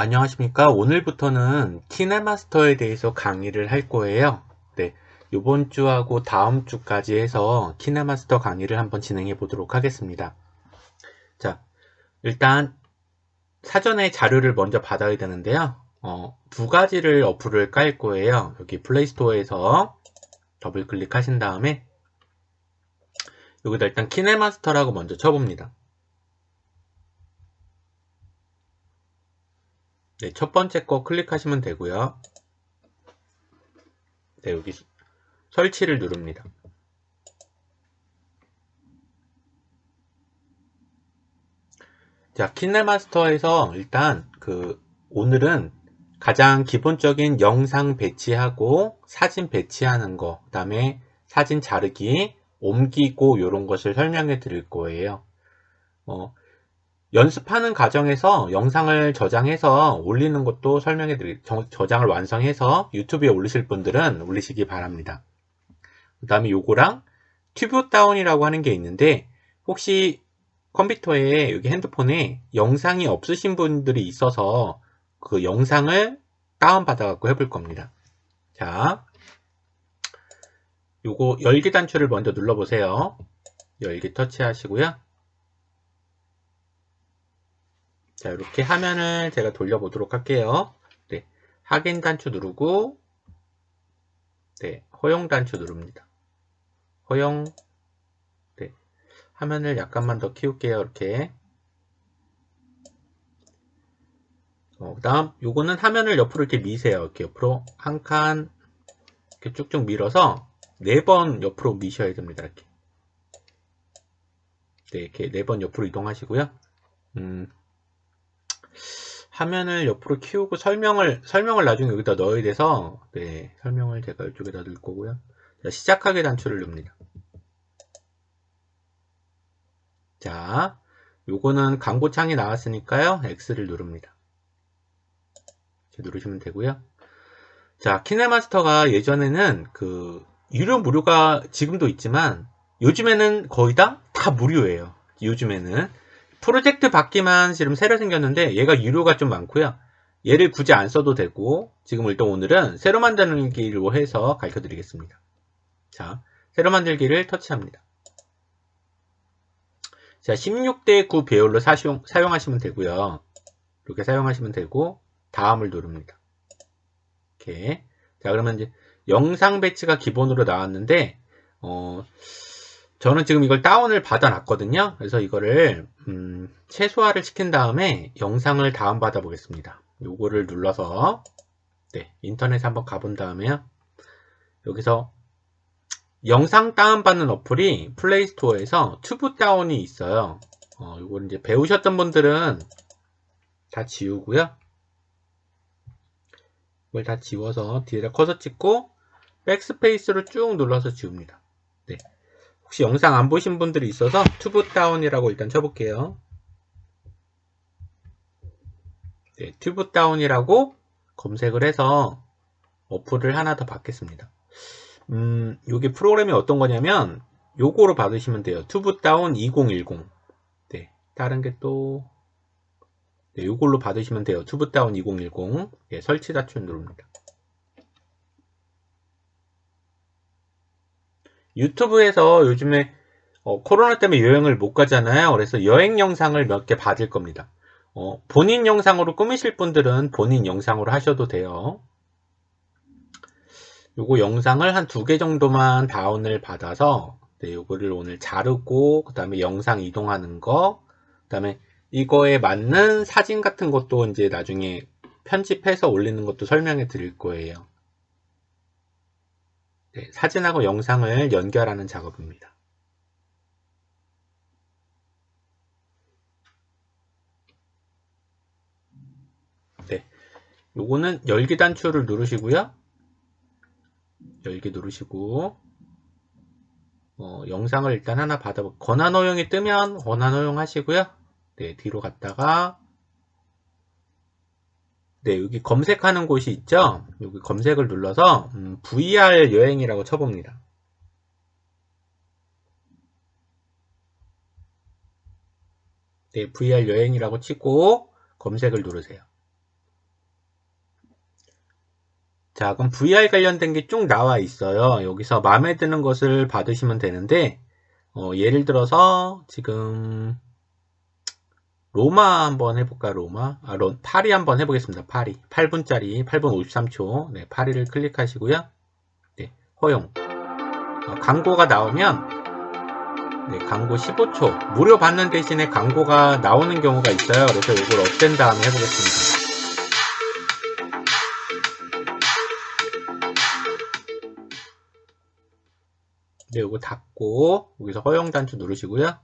안녕하십니까. 오늘부터는 키네마스터에 대해서 강의를 할 거예요. 네. 이번 주하고 다음 주까지 해서 키네마스터 강의를 한번 진행해 보도록 하겠습니다. 자, 일단 사전에 자료를 먼저 받아야 되는데요. 어, 두 가지를 어플을 깔 거예요. 여기 플레이스토어에서 더블 클릭하신 다음에 여기다 일단 키네마스터라고 먼저 쳐봅니다. 네, 첫 번째 거 클릭하시면 되고요. 네, 여기 설치를 누릅니다. 자, 킨네마스터에서 일단 그 오늘은 가장 기본적인 영상 배치하고 사진 배치하는 거, 그 다음에 사진 자르기, 옮기고 이런 것을 설명해 드릴 거예요. 어, 연습하는 과정에서 영상을 저장해서 올리는 것도 설명해 드릴, 저장을 완성해서 유튜브에 올리실 분들은 올리시기 바랍니다. 그 다음에 요거랑 튜브 다운이라고 하는 게 있는데, 혹시 컴퓨터에, 여기 핸드폰에 영상이 없으신 분들이 있어서 그 영상을 다운받아 갖고 해볼 겁니다. 자, 요거 열기 단추를 먼저 눌러보세요. 열기 터치하시고요. 자, 이렇게 화면을 제가 돌려보도록 할게요. 네, 확인 단추 누르고, 네, 허용 단추 누릅니다. 허용, 네, 화면을 약간만 더 키울게요. 이렇게. 어, 그 다음, 요거는 화면을 옆으로 이렇게 미세요. 이렇게 옆으로 한 칸, 이렇게 쭉쭉 밀어서 네 번 옆으로 미셔야 됩니다. 이렇게. 네, 이렇게 네 번 옆으로 이동하시고요. 음, 화면을 옆으로 키우고 설명을 설명을 나중에 여기다 넣어야 돼서 네 설명을 제가 이쪽에다 넣을 거고요. 자, 시작하기 단추를 눕니다. 자 요거는 광고창이 나왔으니까요. X를 누릅니다. 누르시면 되고요. 자 키네마스터가 예전에는 그 유료 무료가 지금도 있지만 요즘에는 거의 다 다 무료예요. 요즘에는 프로젝트 받기만 지금 새로 생겼는데 얘가 유료가 좀 많고요. 얘를 굳이 안 써도 되고 지금 일단 오늘은 새로 만들기로 해서 가르쳐 드리겠습니다. 자, 새로 만들기를 터치합니다. 자, 16대 9 배열로 사용, 사용하시면 되고요. 이렇게 사용하시면 되고 다음을 누릅니다. 이렇게 자 그러면 이제 영상 배치가 기본으로 나왔는데 어, 저는 지금 이걸 다운을 받아 놨거든요. 그래서 이거를 음, 최소화를 시킨 다음에 영상을 다운 받아 보겠습니다. 요거를 눌러서 네, 인터넷에 한번 가본 다음에요. 여기서 영상 다운받는 어플이 플레이스토어에서 튜브 다운이 있어요. 어, 요거를 이제 배우셨던 분들은 다 지우고요. 이걸 다 지워서 뒤에다 커서 찍고 백스페이스로 쭉 눌러서 지웁니다. 네. 혹시 영상 안 보신 분들이 있어서 튜브 다운이라고 일단 쳐볼게요. 네, 튜브 다운이라고 검색을 해서 어플을 하나 더 받겠습니다. 음, 요게 프로그램이 어떤 거냐면 요거로 받으시면 돼요. 튜브 다운 2010. 네, 다른 게 또, 네, 요걸로 받으시면 돼요. 튜브 다운 2010. 네, 설치 다춘 누릅니다. 유튜브에서 요즘에 어, 코로나 때문에 여행을 못 가잖아요. 그래서 여행 영상을 몇 개 받을 겁니다. 어, 본인 영상으로 꾸미실 분들은 본인 영상으로 하셔도 돼요. 요거 영상을 한 두 개 정도만 다운을 받아서 네, 요거를 오늘 자르고 그 다음에 영상 이동하는 거, 그 다음에 이거에 맞는 사진 같은 것도 이제 나중에 편집해서 올리는 것도 설명해 드릴 거예요. 네, 사진하고 영상을 연결하는 작업입니다. 네, 요거는 열기 단추를 누르시고요. 열기 누르시고 어, 영상을 일단 하나 받아보 권한 허용이 뜨면 권한 허용 하시고요. 네, 뒤로 갔다가 네, 여기 검색하는 곳이 있죠? 여기 검색을 눌러서 음, VR 여행이라고 쳐봅니다. 네, VR 여행이라고 치고 검색을 누르세요. 자, 그럼 VR 관련된 게 쭉 나와 있어요. 여기서 마음에 드는 것을 받으시면 되는데 어, 예를 들어서 지금 로마 한번 해볼까 로마? 아, 로, 파리 한번 해보겠습니다. 파리. 8분짜리, 8분 53초. 네, 파리를 클릭하시고요. 네, 허용. 어, 광고가 나오면, 네, 광고 15초. 무료 받는 대신에 광고가 나오는 경우가 있어요. 그래서 이걸 없앤 다음에 해보겠습니다. 네, 이거 닫고, 여기서 허용 단추 누르시고요.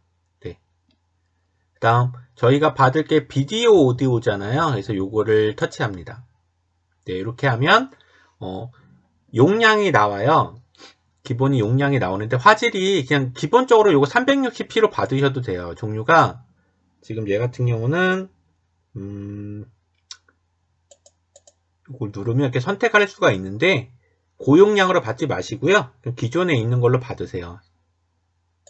다음, 저희가 받을 게 비디오 오디오잖아요. 그래서 요거를 터치합니다. 네, 이렇게 하면, 어, 용량이 나와요. 기본이 용량이 나오는데, 화질이 그냥 기본적으로 요거 360p로 받으셔도 돼요. 종류가, 지금 얘 같은 경우는, 음, 이걸 누르면 이렇게 선택할 수가 있는데, 고용량으로 받지 마시고요. 기존에 있는 걸로 받으세요.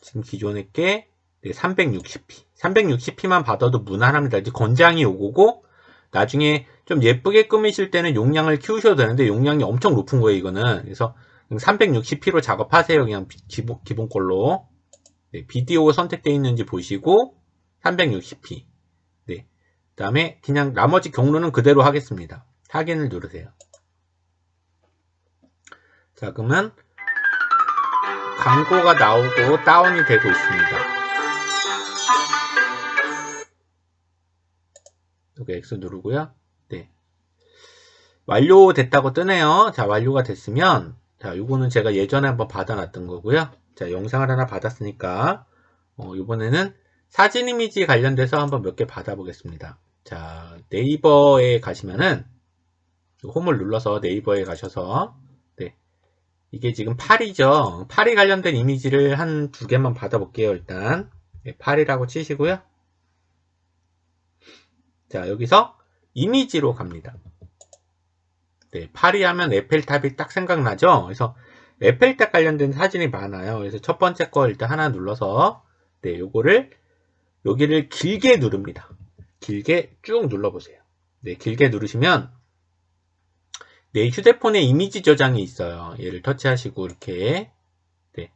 지금 기존에 게 360p. 360p만 받아도 무난합니다. 이제 건장이 요거고 나중에 좀 예쁘게 꾸미실 때는 용량을 키우셔도 되는데 용량이 엄청 높은 거예요, 이거는. 그래서 360p로 작업하세요. 그냥 기본, 기본 걸로. 네, 비디오 선택되어 있는지 보시고 360p. 네. 그 다음에 그냥 나머지 경로는 그대로 하겠습니다. 확인을 누르세요. 자, 그러면 광고가 나오고 다운이 되고 있습니다. 여기 X 누르고요. 네. 완료됐다고 뜨네요. 자, 완료가 됐으면 자, 요거는 제가 예전에 한번 받아놨던 거고요. 자, 영상을 하나 받았으니까 어, 이번에는 사진 이미지 관련돼서 한번 몇 개 받아보겠습니다. 자, 네이버에 가시면은 홈을 눌러서 네이버에 가셔서 이게 지금 팔이죠. 팔이 관련된 이미지를 한 두 개만 받아볼게요. 일단 네, 팔이라고 치시고요. 자 여기서 이미지로 갑니다. 네, 파리 하면 에펠탑이 딱 생각나죠? 그래서 에펠탑 관련된 사진이 많아요. 그래서 첫 번째 거 일단 하나 눌러서 네, 요거를 여기를 길게 누릅니다. 길게 쭉 눌러보세요. 네, 길게 누르시면 내 휴대폰에 이미지 저장이 있어요. 얘를 터치하시고 이렇게 네.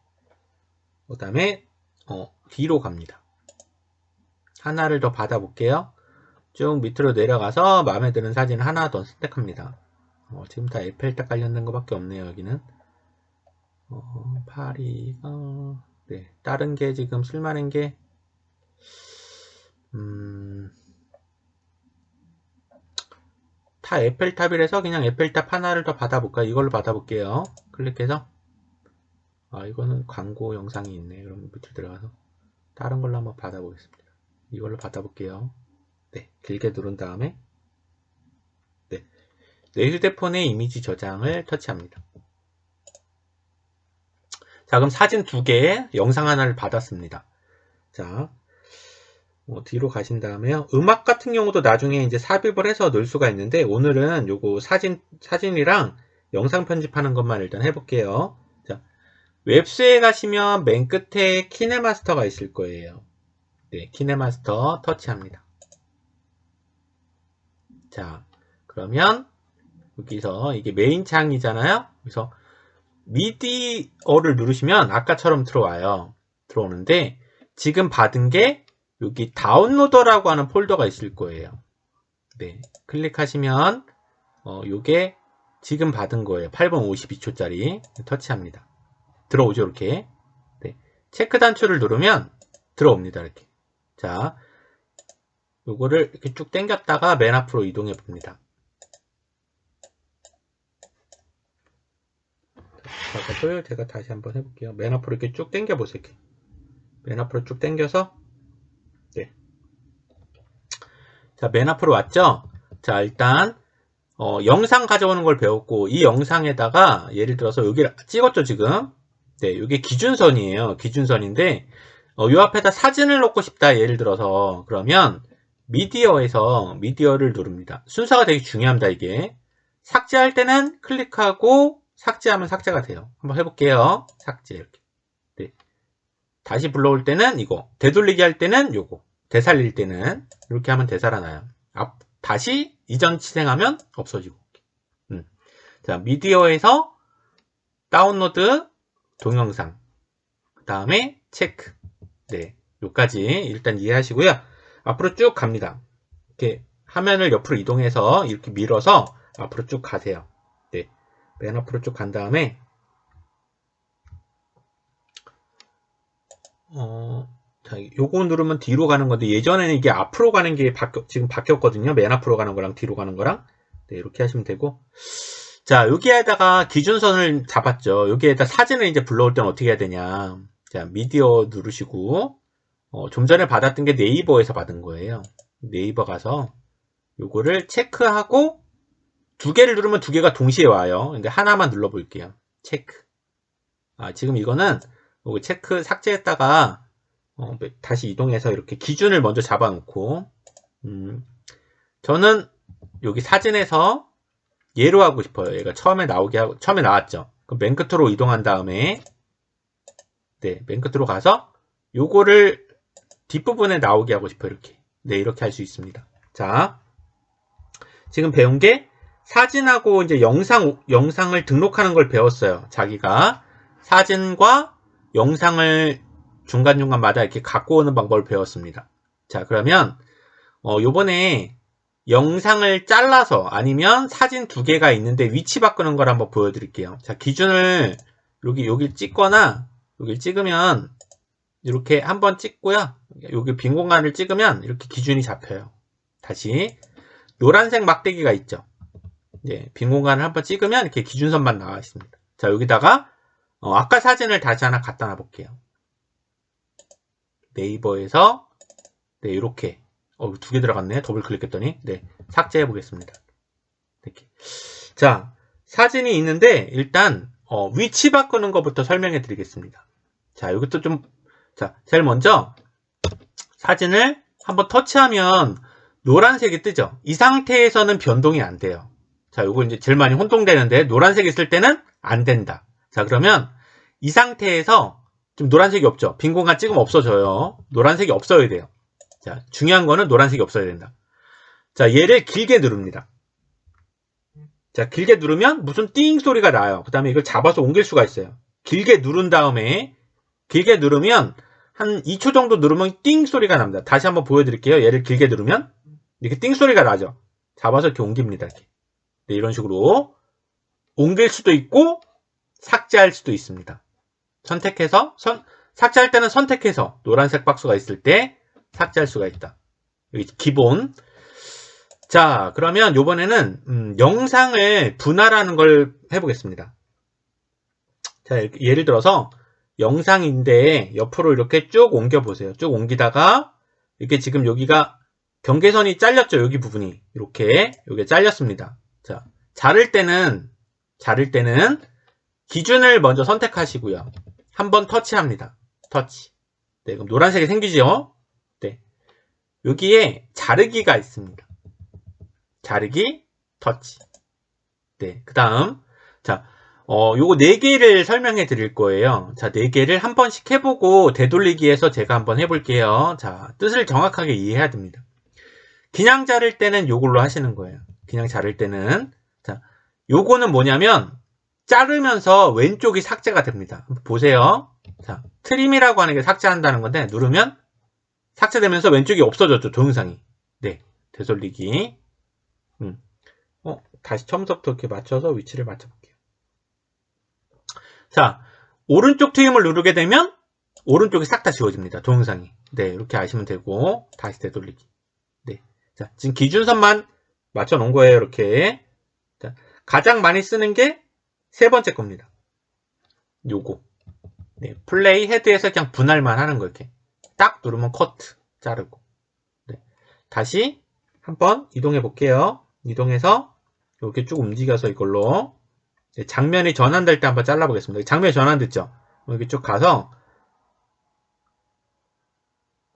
그 다음에 어, 뒤로 갑니다. 하나를 더 받아볼게요. 쭉 밑으로 내려가서 마음에 드는 사진 하나 더 선택합니다. 어, 지금 다 에펠탑 관련된 것밖에 없네요. 여기는 어, 파리가 네 다른 게 지금 쓸만한 게 음, 다 에펠탑이라서 그냥 에펠탑 하나를 더 받아볼까? 이걸로 받아볼게요. 클릭해서 아 이거는 광고 영상이 있네. 그럼 밑으로 들어가서 다른 걸로 한번 받아보겠습니다. 이걸로 받아볼게요. 네, 길게 누른 다음에 네, 내 휴대폰의 이미지 저장을 터치합니다. 자, 그럼 사진 두 개, 영상 하나를 받았습니다. 자, 어, 뒤로 가신 다음에요. 음악 같은 경우도 나중에 이제 삽입을 해서 넣을 수가 있는데 오늘은 요거 사진 사진이랑 영상 편집하는 것만 일단 해볼게요. 자, 웹스에 가시면 맨 끝에 키네마스터가 있을 거예요. 네, 키네마스터 터치합니다. 자, 그러면 여기서 이게 메인 창이잖아요. 그래서 미디어를 누르시면 아까처럼 들어와요. 들어오는데 지금 받은 게 여기 다운로더라고 하는 폴더가 있을 거예요. 네, 클릭하시면 어, 요게 지금 받은 거예요. 8분 52초짜리 터치합니다. 들어오죠 이렇게. 네, 체크 단추를 누르면 들어옵니다 이렇게. 자, 요거를 이렇게 쭉 당겼다가 맨 앞으로 이동해 봅니다. 자, 제가 다시 한번 해볼게요. 맨 앞으로 이렇게 쭉 당겨 보세요. 이렇게. 맨 앞으로 쭉 당겨서 네. 자, 맨 앞으로 왔죠? 자, 일단, 어, 영상 가져오는 걸 배웠고, 이 영상에다가, 예를 들어서 여기를 찍었죠, 지금? 네, 이게 기준선이에요. 기준선인데, 어, 요 앞에다 사진을 넣고 싶다, 예를 들어서. 그러면, 미디어에서 미디어를 누릅니다. 순서가 되게 중요합니다, 이게. 삭제할 때는 클릭하고, 삭제하면 삭제가 돼요. 한번 해볼게요. 삭제, 이렇게. 다시 불러올 때는 이거 되돌리기 할 때는 요거 되살릴 때는 이렇게 하면 되살아나요 앞 다시 이전 치생하면 없어지고 음. 자, 미디어에서 다운로드 동영상. 그 다음에 체크. 네. 요까지 일단 이해하시고요. 앞으로 쭉 갑니다. 이렇게 화면을 옆으로 이동해서 이렇게 밀어서 앞으로 쭉 가세요. 네. 맨 앞으로 쭉 간 다음에 어, 자, 요거 누르면 뒤로 가는 건데 예전에는 이게 앞으로 가는 게 바뀌, 지금 바뀌었거든요. 맨 앞으로 가는 거랑 뒤로 가는 거랑. 네, 이렇게 하시면 되고. 자, 여기에다가 기준선을 잡았죠. 여기에다 사진을 이제 불러올 때는 어떻게 해야 되냐. 자, 미디어 누르시고, 어, 좀 전에 받았던 게 네이버에서 받은 거예요. 네이버 가서 요거를 체크하고 두 개를 누르면 두 개가 동시에 와요. 근데 하나만 눌러 볼게요. 체크. 아, 지금 이거는 체크 삭제했다가 어, 다시 이동해서 이렇게 기준을 먼저 잡아 놓고 음, 저는 여기 사진에서 얘로 하고 싶어요. 얘가 처음에 나오게 하고 처음에 나왔죠. 그럼 맨 끝으로 이동한 다음에 네, 맨 끝으로 가서 요거를 뒷부분에 나오게 하고 싶어요. 이렇게. 네, 이렇게 할 수 있습니다. 자, 지금 배운 게 사진하고 이제 영상, 영상을 등록하는 걸 배웠어요. 자기가 사진과 영상을 중간중간마다 이렇게 갖고 오는 방법을 배웠습니다. 자, 그러면, 어, 요번에 영상을 잘라서 아니면 사진 두 개가 있는데 위치 바꾸는 걸 한번 보여드릴게요. 자, 기준을 여기, 여기 찍거나 여기 찍으면 이렇게 한번 찍고요. 여기 빈 공간을 찍으면 이렇게 기준이 잡혀요. 다시 노란색 막대기가 있죠. 예, 빈 공간을 한번 찍으면 이렇게 기준선만 나와 있습니다. 자, 여기다가 어, 아까 사진을 다시 하나 갖다 놔 볼게요. 네이버에서 네, 이렇게 어, 두 개 들어갔네. 더블 클릭했더니 네, 삭제해 보겠습니다. 이렇게. 자, 사진이 있는데 일단 어, 위치 바꾸는 것부터 설명해 드리겠습니다. 자, 이것도 좀 자, 제일 먼저 사진을 한번 터치하면 노란색이 뜨죠. 이 상태에서는 변동이 안 돼요. 자, 요거 이제 제일 많이 혼동되는데 노란색 있을 때는 안 된다. 자, 그러면 이 상태에서 좀 노란색이 없죠. 빈 공간 찍으면 없어져요. 노란색이 없어야 돼요. 자, 중요한 거는 노란색이 없어야 된다. 자, 얘를 길게 누릅니다. 자, 길게 누르면 무슨 띵 소리가 나요. 그 다음에 이걸 잡아서 옮길 수가 있어요. 길게 누른 다음에 길게 누르면 한 2초 정도 누르면 띵 소리가 납니다. 다시 한번 보여드릴게요. 얘를 길게 누르면 이렇게 띵 소리가 나죠. 잡아서 이렇게 옮깁니다. 이렇게. 네, 이런 식으로 옮길 수도 있고 삭제할 수도 있습니다. 선택해서 선, 삭제할 때는 선택해서 노란색 박스가 있을 때 삭제할 수가 있다. 여기 기본. 자, 그러면 이번에는 음, 영상을 분할하는 걸 해보겠습니다. 자, 예를 들어서 영상인데 옆으로 이렇게 쭉 옮겨 보세요. 쭉 옮기다가 이렇게 지금 여기가 경계선이 잘렸죠. 여기 부분이 이렇게 여기 잘렸습니다. 자, 자를 때는 자를 때는 기준을 먼저 선택하시고요. 한번 터치합니다. 터치. 네, 그럼 노란색이 생기죠? 네. 여기에 자르기가 있습니다. 자르기, 터치. 네, 그 다음. 자, 어, 요거 4개를 설명해 드릴 거예요. 자, 4개를 한 번씩 해보고 되돌리기에서 제가 한번 해볼게요. 자, 뜻을 정확하게 이해해야 됩니다. 그냥 자를 때는 요걸로 하시는 거예요. 그냥 자를 때는. 자, 요거는 뭐냐면, 자르면서 왼쪽이 삭제가 됩니다. 보세요. 자, 트림이라고 하는 게 삭제한다는 건데, 누르면 삭제되면서 왼쪽이 없어졌죠, 동영상이. 네, 되돌리기. 음. 어, 다시 처음부터 이렇게 맞춰서 위치를 맞춰볼게요. 자, 오른쪽 트림을 누르게 되면, 오른쪽이 싹 다 지워집니다, 동영상이. 네, 이렇게 아시면 되고, 다시 되돌리기. 네. 자, 지금 기준선만 맞춰 놓은 거예요, 이렇게. 자, 가장 많이 쓰는 게 세 번째 겁니다. 요거. 네, 플레이 헤드에서 그냥 분할만 하는 거 이렇게. 딱 누르면 커트, 자르고. 네. 다시 한번 이동해 볼게요. 이동해서 이렇게 쭉 움직여서 이걸로 네, 장면이 전환될 때 한번 잘라 보겠습니다. 장면이 전환됐죠? 여기 쭉 가서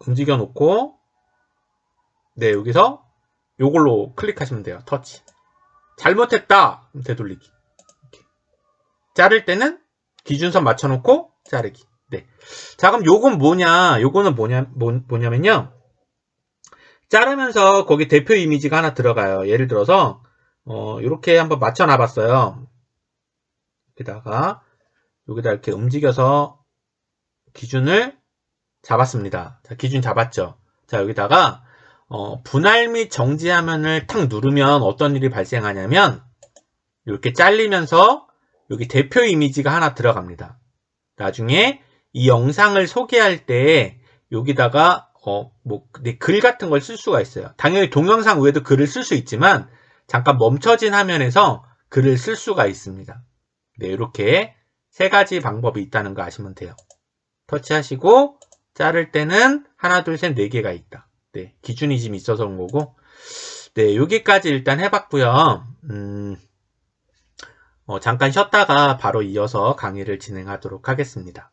움직여 놓고 네, 여기서 요걸로 클릭하시면 돼요. 터치. 잘못했다. 되돌리기. 이렇게. 자를 때는 기준선 맞춰놓고 자르기. 네. 자, 그럼 요건 뭐냐? 요거는 뭐냐, 뭐, 뭐냐면요. 자르면서 거기 대표 이미지가 하나 들어가요. 예를 들어서, 어, 이렇게 한번 맞춰놔 봤어요. 여기다가 여기다 이렇게 움직여서 기준을 잡았습니다. 자, 기준 잡았죠. 자, 여기다가 어, 분할 및 정지 화면을 탁 누르면 어떤 일이 발생하냐면 이렇게 잘리면서 여기 대표 이미지가 하나 들어갑니다. 나중에 이 영상을 소개할 때 여기다가 어, 뭐, 네, 글 같은 걸 쓸 수가 있어요. 당연히 동영상 외에도 글을 쓸 수 있지만 잠깐 멈춰진 화면에서 글을 쓸 수가 있습니다. 네, 이렇게 세 가지 방법이 있다는 거 아시면 돼요. 터치하시고 자를 때는 하나, 둘, 셋, 네 개가 있다. 네, 기준이 지금 있어서 온 거고. 네, 여기까지 일단 해봤고요. 음, 어, 잠깐 쉬었다가 바로 이어서 강의를 진행하도록 하겠습니다.